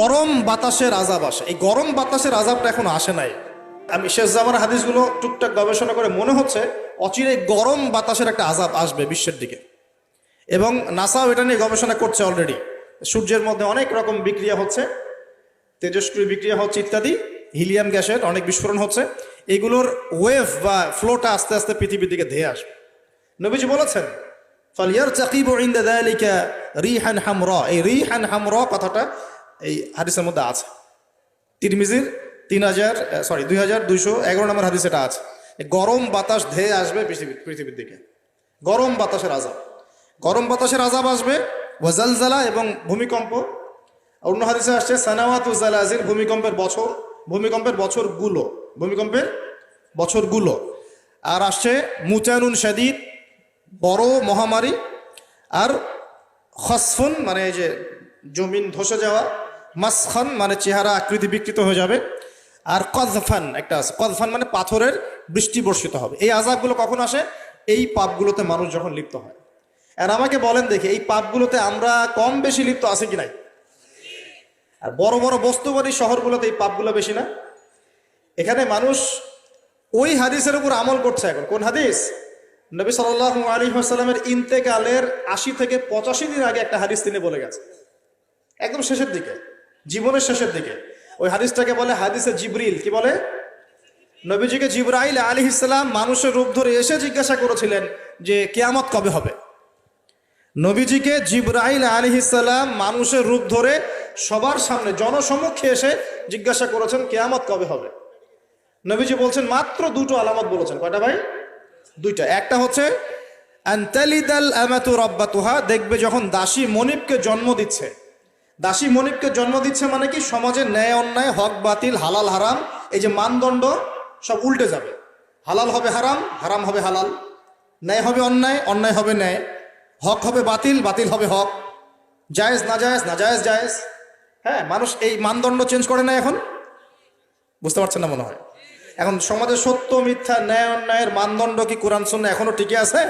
গরম বাতাসের আজাব আসে। এই গরম বাতাসের আজাবটা এখন আসে নাই। আমি শেষ জামার হাদিসগুলো টুকটাক গবেষণা করে মনে হচ্ছে অচিরে গরম বাতাসের একটা আজাব আসবে বিশ্বের দিকে। এবং নাসাও এটা নিয়ে গবেষণা করছে অলরেডি সূর্যের মধ্যে অনেক রকম বিক্রিয়া হচ্ছে, তেজস্ক্রিয় বিক্রিয়া হচ্ছে ইত্যাদি, হিলিয়াম গ্যাসের অনেক বিস্ফোরণ হচ্ছে। এগুলোর ওয়েভ বা ফ্লোটা আস্তে আস্তে পৃথিবীর দিকে ধেয়ে আসবে। নবীজি বলেছেন ফালিয়ার চাকিব ইন্দা রিহান হামরা। এই রি রিহান হামরা কথাটা এই হাদিসের মধ্যে আছে। তিরমিজির তিন হাজার সরি দুই হাজার দুইশো এগারো নম্বর হাদিস এটা আছে। গরম বাতাস ধেয়ে আসবে পৃথিবী, পৃথিবীর দিকে। গরম বাতাসের আজাব। গরম বাতাসের আজাব আসবে ওয়াজালজালা এবং ভূমিকম্প। অন্য হাদিসে আসছে, সানাওয়াত জালাজির ভূমিকম্পের বছর, ভূমিকম্পের বছরগুলো ভূমিকম্পের বছরগুলো। আর আসছে, মুচানুন শাদিদ, বড় মহামারী, আর খসফুন মানে যে জমিন ধসে যাওয়া মাসখান মানে চেহারা আকৃতি বিকৃত হয়ে যাবে। আর কজফান একটা আছে। কজফান মানে পাথরের বৃষ্টি বর্ষিত হবে। এই আজাবগুলো কখন আসে? এই পাপগুলোতে মানুষ যখন লিপ্ত হয়। আর আমাকে বলেন দেখি, এই পাপগুলোতে আমরা কম বেশি লিপ্ত আছে কি নাই? আর বড় বড় বস্তুবাদী শহরগুলোতে এই পাপগুলো বেশি না। এখানে মানুষ ওই হাদিসের উপর আমল করছে এখন। কোন হাদিস? নবী সাল আলী সাল্লামের ইন্তেকালের আশি থেকে পঁচাশি দিন আগে একটা হাদিস তিনি বলে গেছে একদম শেষের দিকে। জীবনের শেষের দিকে। ওই হাদিসটাকে বলে হাদিসে জিবরিল। কি বলে? নবীজিকে জিব্রাইল আলী ইসলাম মানুষের রূপ ধরে এসে জিজ্ঞাসা করেছিলেন যে কেয়ামত কবে হবে? নবীজিকে জিব্রাইল আলী ইসলাম মানুষের রূপ ধরে সবার সামনে জনসমক্ষে এসে জিজ্ঞাসা করেছেন কেয়ামত কবে হবে? নবীজি বলছেন, মাত্র দুটো আলামত বলেছেন। কয়টা ভাই? দুইটা। একটা হচ্ছে দেখবে যখন দাসী মনিবকে জন্ম দিচ্ছে দাসী মনিবকে জন্ম দিচ্ছে মানে কি? সমাজের ন্যায় অন্যায়, হক, বাতিল, হালাল, হারাম, এই যে মানদণ্ড সব উল্টে যাবে। হালাল হবে হারাম হারাম হবে হালাল। ন্যায় হবে অন্যায় অন্যায় হবে ন্যায়। হক হবে বাতিল বাতিল হবে হক। জায়েজ, না জায়েজ না জায়েজ জায়েজ। হ্যাঁ মানুষ এই মানদণ্ড চেঞ্জ করে না এখন? বুঝতে পারছেন না মনে হয়? এখন সমাজে সত্য, মিথ্যা, ন্যায়, অন্যায়ের মানদণ্ড কি কোরআন শূন্য এখনও টিকে আছে?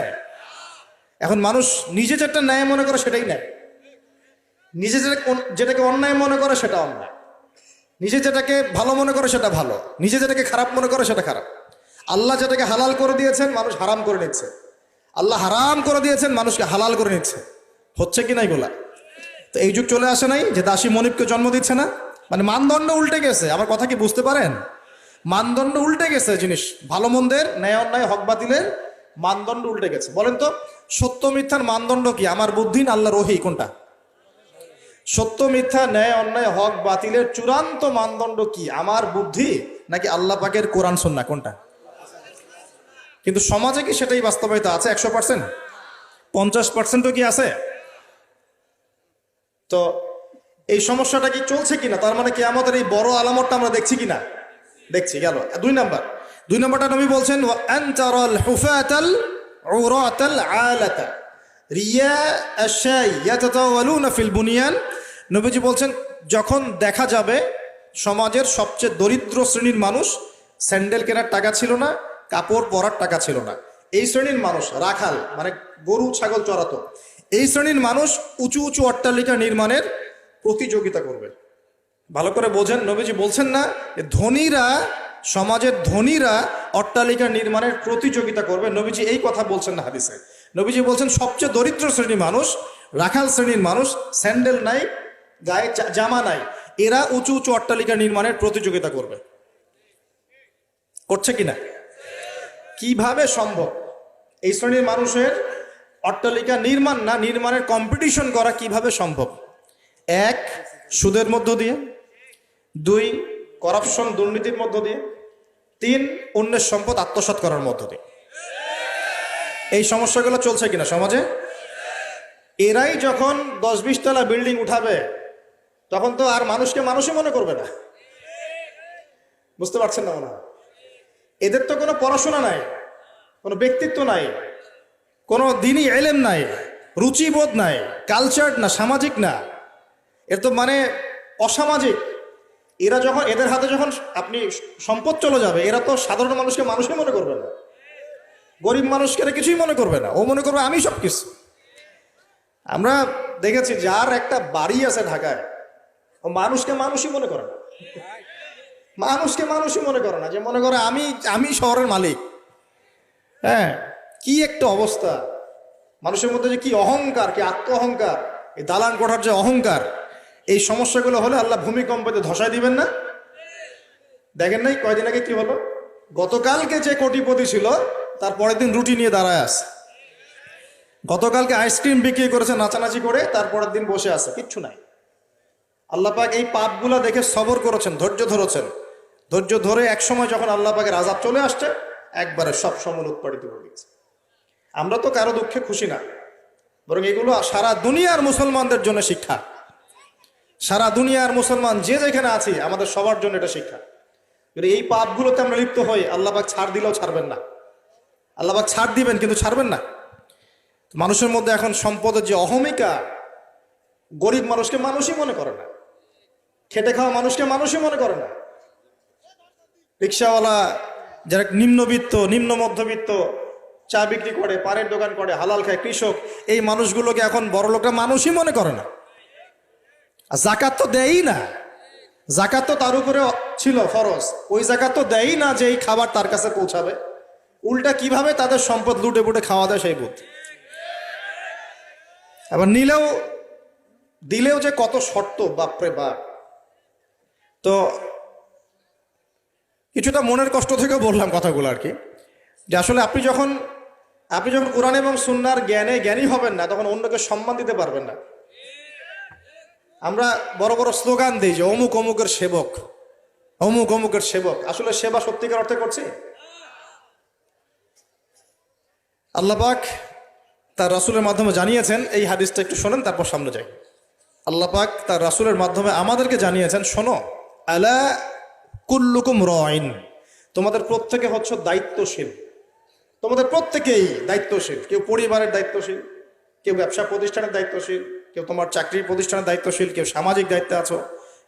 এখন মানুষ নিজে যেটা ন্যায় মনে করে সেটাই ন্যায় নিজে যেটা যেটাকে অন্যায় মনে করে সেটা অন্যায়। নিজে যেটাকে ভালো মনে করে সেটা ভালো। নিজে যেটাকে খারাপ মনে করে সেটা খারাপ। আল্লাহ যেটাকে হালাল করে দিয়েছেন, মানুষ হারাম করে নিচ্ছে। আল্লাহ হারাম করে দিয়েছেন, মানুষকে হালাল করে নিচ্ছে। হচ্ছে কি না এগুলা? তো এই যুগ চলে আসে নাই যে দাসী মনিবকে জন্ম দিচ্ছে না। মানে মানদণ্ড উল্টে গেছে। আমার কথা কি বুঝতে পারেন? মানদণ্ড উল্টে গেছে জিনিস। ভালো মন্দের ন্যায় অন্যায় হক বাতিলের মানদণ্ড উল্টে গেছে। বলেন তো, সত্য মিথ্যার মানদণ্ড কি? আমার বুদ্ধি না আল্লাহ রহি কোনটা? সত্য, মিথ্যা, ন্যায়, অন্যায়, হক, বাতিলের চূড়ান্ত মানদণ্ড কি? আমার বুদ্ধি নাকি আল্লাহ পাকের কোরআন সন্না কোনটা? কিন্তু সমাজে কি সেটাই বাস্তবায়িত আছে? একশো পার্সেন্ট? পঞ্চাশ পার্সেন্টও কি আছে? তো এই সমস্যাটা কি চলছে কিনা? তার মানে কি আমাদের এই বড় আলামতটা আমরা দেখছি কিনা? দেখছি, গেল। দুই নাম্বার। দুই নাম্বারটা নবী বলছেন রিয়া ফিল বুনিয়ান নবীজি বলছেন, যখন দেখা যাবে সমাজের সবচেয়ে দরিদ্র শ্রেণির মানুষ, স্যান্ডেল কেনার টাকা ছিল না, কাপড় পরার টাকা ছিল না। এই শ্রেণির মানুষ, রাখাল মানে গরু, ছাগল চড়াতো, এই শ্রেণির মানুষ উঁচু উঁচু অট্টালিকা নির্মাণের প্রতিযোগিতা করবে। ভালো করে বোঝেন, নবীজি বলছেন না ধনীরা, সমাজের ধনীরা অট্টালিকা নির্মাণের প্রতিযোগিতা করবে। নবীজি এই কথা বলছেন না হাদিসে। নবীজি বলছেন, সবচেয়ে দরিদ্র শ্রেণির মানুষ, রাখাল শ্রেণির মানুষ, স্যান্ডেল নাই গায়ে জামা নাই। এরা উঁচু উঁচু অট্টালিকা নির্মাণের প্রতিযোগিতা করবে। করছে কিনা? কীভাবে সম্ভব? এই শ্রেণির মানুষের অট্টালিকা নির্মাণ না, নির্মাণের কম্পিটিশন করা কীভাবে সম্ভব? এক, সুদের মধ্য দিয়ে। দুই করাপশন দুর্নীতির মধ্য দিয়ে। তিন, অন্যের সম্পদ আত্মসাৎ করার মধ্য দিয়ে। এই সমস্যাগুলো চলছে কিনা সমাজে? এরাই যখন দশ বিশ তলা বিল্ডিং উঠাবে তখন তো আর মানুষকে মানুষই মনে করবে না। বুঝতে পারছেন না হয় এদের তো কোনো পড়াশোনা নাই, কোনো ব্যক্তিত্ব নাই, কোনো দিনই এলেম নাই, রুচিবোধ নাই কালচার না, সামাজিক না। এর তো মানে অসামাজিক। এরা যখন, এদের হাতে যখন আপনি সম্পদ চলে যাবে, এরা তো সাধারণ মানুষকে মানুষই মনে করবে না। গরিব মানুষকে এরা কিছুই মনে করবে না। ও মনে করবে, আমি সব কিছু আমরা দেখেছি, যার একটা বাড়ি আছে ঢাকায় ও মানুষকে মানুষই মনে করে না। মানুষকে মানুষই মনে করে না যে মনে করে আমি আমি শহরের মালিক। হ্যাঁ কি একটা অবস্থা। মানুষের মধ্যে যে কি অহংকার, কি আত্ম অহংকার এই দালান কোঠার যে অহংকার, এই সমস্যাগুলো হলে আল্লাহ ভূমিকম্পতে ধসায় দিবেন না। দেখেন নাই, কয়দিন আগে কি হলো? গতকালকে যে কোটিপতি ছিল, তার পরের দিন রুটি নিয়ে দাঁড়ায় আছে। গতকালকে আইসক্রিম বিক্রি করেছে, নাচানাচি করে তারপরের দিন বসে আছে, কিচ্ছু নাই। আল্লাহ পাক এই পাপগুলা দেখে সবর করেছেন, ধৈর্য ধরেছেন। ধৈর্য ধরে এক সময় যখন আল্লাহ পাকের আজাব চলে আসছে, একবারে সব সময় উৎপাদিত হয়ে গেছে। আমরা তো কারও দুঃখে খুশি না, বরং এগুলো সারা দুনিয়ার মুসলমানদের জন্য শিক্ষা। সারা দুনিয়ার মুসলমান যে যেখানে আছি, আমাদের সবার জন্য এটা শিক্ষা। এই পাপগুলোতে আমরা লিপ্ত হই, আল্লাহ পাক ছাড় দিলেও ছাড়বেন না। আল্লাহ পাক ছাড় দিবেন, কিন্তু ছাড়বেন না। মানুষের মধ্যে এখন সম্পদের যে অহমিকা, গরিব মানুষকে মানুষই মনে করে না। খেটে খাওয়া মানুষকে মানুষই মনে করে না। রিক্সাওয়ালা যারা নিম্নবিত্ত, নিম্ন মধ্যবিত্ত, চা বিক্রি করে, পানের দোকান করে, হালাল খায়, কৃষক, এই মানুষগুলোকে এখন বড় লোকরা মানুষই মনে করে না। আর জাকাত তো দেয়ই না। জাকাত তো তার উপরে ছিল ফরজ। ওই জাকাত তো দেয়ই না যে এই খাবার তার কাছে পৌঁছাবে। উল্টা কীভাবে তাদের সম্পদ লুটে পুটে খাওয়া দেয় সেই বুদ্ধি। আবার নিলেও, দিলেও যে কত শর্ত, বাপরে বাপ। তো কিছুটা মনের কষ্ট থেকে বললাম কথাগুলো আর কি, যে আসলে আপনি যখন আপনি যখন কোরআন এবং সুন্নার জ্ঞানে জ্ঞানী হবেন না, তখন অন্যকে সম্মান দিতে পারবেন না। আমরা বড় বড় স্লোগান দিই যে অমুক অমুকের সেবক, অমুক অমুকের সেবক। আসলে সেবা সত্যিকার অর্থে করছে? আল্লাপাক তার রাসুলের মাধ্যমে জানিয়েছেন, এই হাদিসটা একটু শোনেন, তারপর সামনে যাই। আল্লাপাক তার রাসুলের মাধ্যমে আমাদেরকে জানিয়েছেন, শোনো। আলা কুল্লুকুম রয়ন তোমাদের প্রত্যেকে হচ্ছে দায়িত্বশীল। তোমাদের প্রত্যেকেই দায়িত্বশীল। কেউ পরিবারের দায়িত্বশীল, কেউ ব্যবসা প্রতিষ্ঠানের দায়িত্বশীল, কেউ তোমার চাকরির প্রতিষ্ঠানের দায়িত্বশীল, কেউ সামাজিক দায়িত্বে আছো,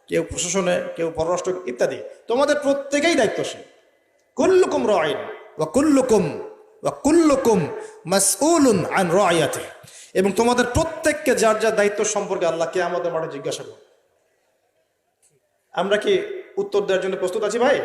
কেউ প্রশাসনে, কেউ পররাষ্ট্র ইত্যাদি। তোমাদের প্রত্যেকেই দায়িত্বশীল। কুল্লুকুম রয়ন বা কুল্লুকুম বা কুল্লুকুম মাসউলুন আন রয়াতে এবং তোমাদের প্রত্যেককে যার যার দায়িত্ব সম্পর্কে আল্লাহ কে আমাদের মাঠে জিজ্ঞাসা করবে। আমরা কি উত্তর দেওয়ার জন্য প্রস্তুত আছি ভাই?